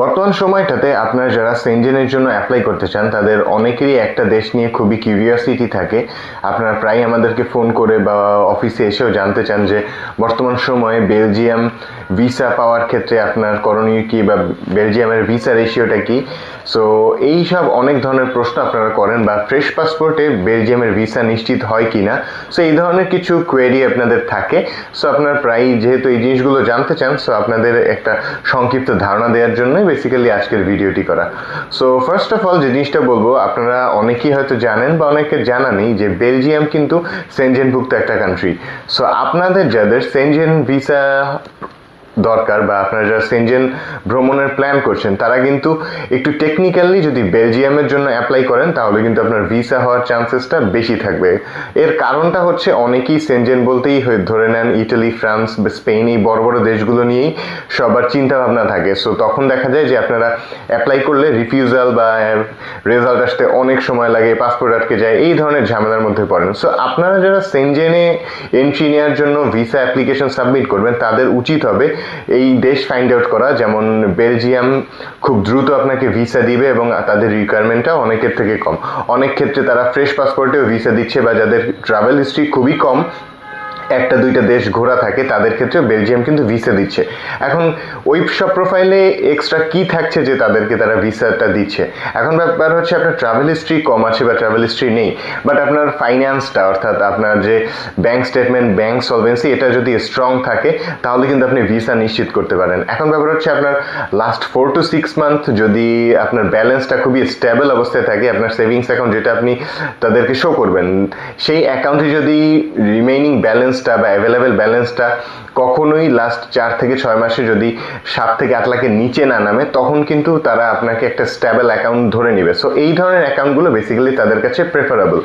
বর্তমান সময়টাতে আপনারা যারা সেনজেনের জন্য অ্যাপ্লাই করতে চান, তাদের অনেকেরই একটা দেশ নিয়ে খুবই কিউরিয়াসিটি থাকে। আপনারা প্রায় আমাদেরকে ফোন করে বা অফিসে এসেও জানতে চান যে, বর্তমান সময়ে বেলজিয়াম ভিসা পাওয়ার ক্ষেত্রে আপনার করণীয় কী বা বেলজিয়ামের ভিসা রেশিওটা কী? সো এই সব অনেক ধরনের প্রশ্ন আপনারা করেন বা ফ্রেশ পাসপোর্টে বেলজিয়ামের ভিসা নিশ্চিত হয় কি না সো এই ধরনের কিছু কোয়েরি আপনাদের থাকে। সো আপনার প্রায় যেহেতু এই জিনিসগুলো জানতে চান সো আপনাদের একটা সংক্ষিপ্ত ধারণা দেওয়ার জন্যই বেসিক্যালি আজকের ভিডিওটি করা। সো ফার্স্ট অফ অল জিনিসটা বলব, আপনারা অনেকেই হয়তো জানেন বা অনেকে জানা নেই যে বেলজিয়াম কিন্তু সেনজেনভুক্ত একটা কান্ট্রি সো আপনাদের যাদের সেনজেন ভিসা দরকার বা আপনারা যারা সেনজেন ভ্রমণের প্ল্যান করছেন, তারা কিন্তু একটু টেকনিক্যালি যদি বেলজিয়ামের জন্য অ্যাপ্লাই করেন, তাহলে কিন্তু আপনার ভিসা হওয়ার চান্সেসটা বেশি থাকবে। এর কারণটা হচ্ছে অনেকেই সেনজেন বলতেই হয়ে- ধরে নেন ইটালি ফ্রান্স বা স্পেন এই বড় বড় দেশগুলো নিয়েই সবার চিন্তা ভাবনা থাকে। সো তখন দেখা যায় যে আপনারা অ্যাপ্লাই করলে রিফিউজাল বা রেজাল্ট আসতে অনেক সময় লাগে পাসপোর্ট আটকে যায়, এই ধরনের ঝামেলার মধ্যে পড়েন। সো আপনারা যারা সেনজেনে এন্ট্রি নেওয়ার জন্য ভিসা অ্যাপ্লিকেশন সাবমিট করবেন, তাদের উচিত হবে এই দেশ ফাইন্ড আউট করা, যেমন বেলজিয়াম খুব দ্রুত আপনাকে ভিসা দিবে এবং তাদের রিকোয়ারমেন্টটা অনেকের থেকে কম। অনেক ক্ষেত্রে তারা ফ্রেশ পাসপোর্টেও ভিসা দিচ্ছে বা যাদের ট্রাভেল হিস্ট্রি খুবই কম একটা দুইটা দেশ ঘোরা থাকে, তাদের ক্ষেত্রে বেলজিয়াম কিন্তু ভিসা দিচ্ছে। এখন ওই সব প্রোফাইলে এক্সট্রা কি থাকছে যে তাদেরকে তারা ভিসাটা দিচ্ছে? এখন ব্যাপার হচ্ছে আপনার ট্রাভেল হিস্ট্রি কম আছে বা ট্রাভেল হিস্ট্রি নেই বাট আপনার ফাইন্যান্সটা অর্থাৎ আপনার যে ব্যাংক স্টেটমেন্ট ব্যাংক সলভেন্সি এটা যদি স্ট্রং থাকে, তাহলে কিন্তু আপনি ভিসা নিশ্চিত করতে পারেন। এখন ব্যাপার হচ্ছে আপনার last four to six month যদি আপনার ব্যালেন্সটা খুবই স্টেবল অবস্থায় থাকে, আপনার সেভিংস অ্যাকাউন্ট যেটা আপনি তাদেরকে শো করবেন, সেই অ্যাকাউন্টে যদি রিমেইনিং ব্যালেন্সটা বা অ্যাভেলেবেল ব্যালেন্সটা কখনোই লাস্ট চার থেকে ছয় মাসে যদি সাত থেকে আট লাখের নিচে না নামে, তখন কিন্তু তারা আপনাকে একটা স্ট্যাবল অ্যাকাউন্ট ধরে নেবে। সো এই ধরনের অ্যাকাউন্টগুলো বেসিক্যালি তাদের কাছে প্রেফারেবল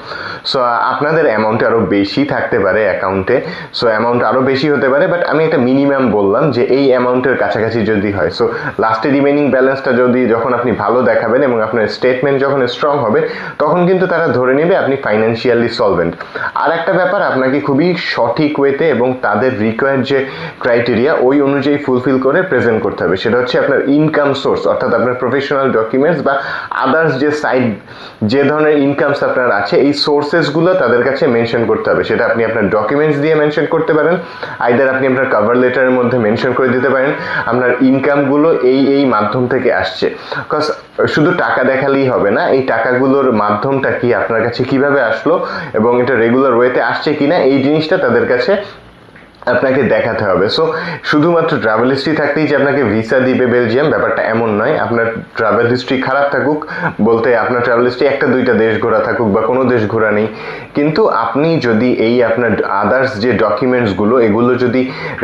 সো আপনাদের অ্যামাউন্ট আরও বেশি থাকতে পারে অ্যাকাউন্টে সো অ্যামাউন্ট আরও বেশি হতে পারে বাট আমি একটা মিনিমাম বললাম যে এই অ্যামাউন্টের কাছাকাছি যদি হয় সো লাস্টে রিমেনিং ব্যালেন্সটা যদি যখন আপনি ভালো দেখাবেন এবং আপনার স্টেটমেন্ট যখন স্ট্রং হবে, তখন কিন্তু তারা ধরে নেবে আপনি ফাইন্যান্সিয়ালি সলভেন্ট আর একটা ব্যাপার, আপনাকে খুবই সঠিক ওয়েতে এবং তাদের রিকোয়ার্ড যে ক্রাইটেরিয়া ওই অনুযায়ী ফুলফিল করে প্রেজেন্ট করতে হবে। সেটা হচ্ছে আপনার ইনকাম সোর্স অর্থাৎ আপনার প্রফেশনাল ডকুমেন্টস বা আদার্স যে সাইড যে ধরনের ইনকামস আপনার আছে, এই সোর্সেসগুলো তাদের কাছে মেনশন করতে হবে। সেটা আপনি আপনার ডকুমেন্টস দিয়ে মেনশন করতে পারেন আইদার আপনি আপনার কভার লেটারের মধ্যে মেনশন করে দিতে পারেন, আপনার ইনকামগুলো এই এই মাধ্যম থেকে আসছে। বিকজ শুধু টাকা দেখালেই হবে না, এই টাকাগুলোর মাধ্যমটা কি আপনার কাছে কীভাবে আসলো এবং এটা রেগুলার ওয়েতে আসছে কিনা, এই জিনিসটা তাদের কাছে আপনাকে দেখাতে হবে। সো শুধুমাত্র ট্রাভেল হিস্ট্রি থাকতেই যে আপনাকে ভিসা দিবে বেলজিয়াম ব্যাপারটা এমন নয়। আপনার ট্রাভেল হিস্ট্রি খারাপ থাকুক, বলতে আপনার ট্রাভেল হিস্ট্রি একটা দুইটা দেশ ঘোরা থাকুক বা কোনো দেশ ঘোরা নেই। কিন্তু আপনি যদি এই আপনার আদার্স যে ডকুমেন্টসগুলো এগুলো যদি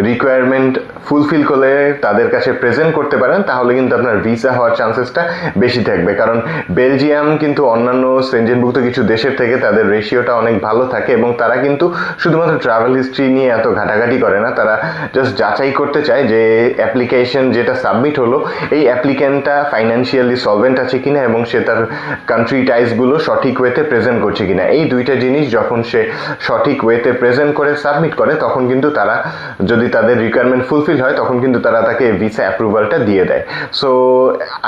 রিকোয়ারমেন্ট ফুলফিল করে তাদের কাছে প্রেজেন্ট করতে পারেন, তাহলে কিন্তু আপনার ভিসা হওয়ার চান্সেসটা বেশি থাকবে। কারণ বেলজিয়াম কিন্তু অন্যান্য সেনজেনভুক্ত কিছু দেশের থেকে তাদের রেশিওটা অনেক ভালো থাকে এবং তারা কিন্তু শুধুমাত্র ট্রাভেল হিস্ট্রি নিয়ে এত ঘাটাঘাটি করে না, তারা জাস্ট যাচাই করতে চায় যে অ্যাপ্লিকেশন যেটা সাবমিট হলো, এই অ্যাপ্লিক্যান্টটা ফাইন্যান্সিয়ালি সলভেন্ট আছে কিনা এবং সে তার কান্ট্রি টাইজগুলো সঠিক ওয়েতে প্রেজেন্ট করছে কিনা। এই দুইটা জিনিস যখন সে সঠিক ওয়েতে প্রেজেন্ট করে সাবমিট করে, তখন কিন্তু তারা যদি তাদের রিকোয়ারমেন্ট ফুলফিল হয়, তখন কিন্তু তারা তাকে ভিসা অ্যাপ্রুভালটা দিয়ে দেয়। সো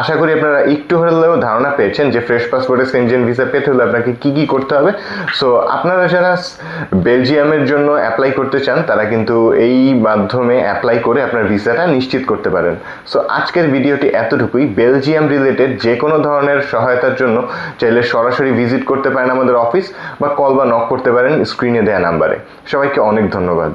আশা করি আপনারা একটু হলেও ধারণা পেয়েছেন যে ফ্রেশ পাসপোর্টে সেনজেন ভিসা পেতে হলে আপনাকে কী কী করতে হবে। সো আপনারা যারা বেলজিয়ামের জন্য অ্যাপ্লাই করতে চান, তারা কিন্তু এই মাধ্যমে অ্যাপ্লাই করে আপনার ভিসাটা নিশ্চিত করতে পারেন। সো আজকের ভিডিওটি এতটুকুই। বেলজিয়াম রিলেটেড যে কোনো ধরনের সহায়তার জন্য চাইলে সরাসরি ভিজিট করতে পারেন আমাদের অফিস বা কল বা নক করতে পারেন স্ক্রিনে দেয়া নাম্বারে সবাইকে অনেক ধন্যবাদ।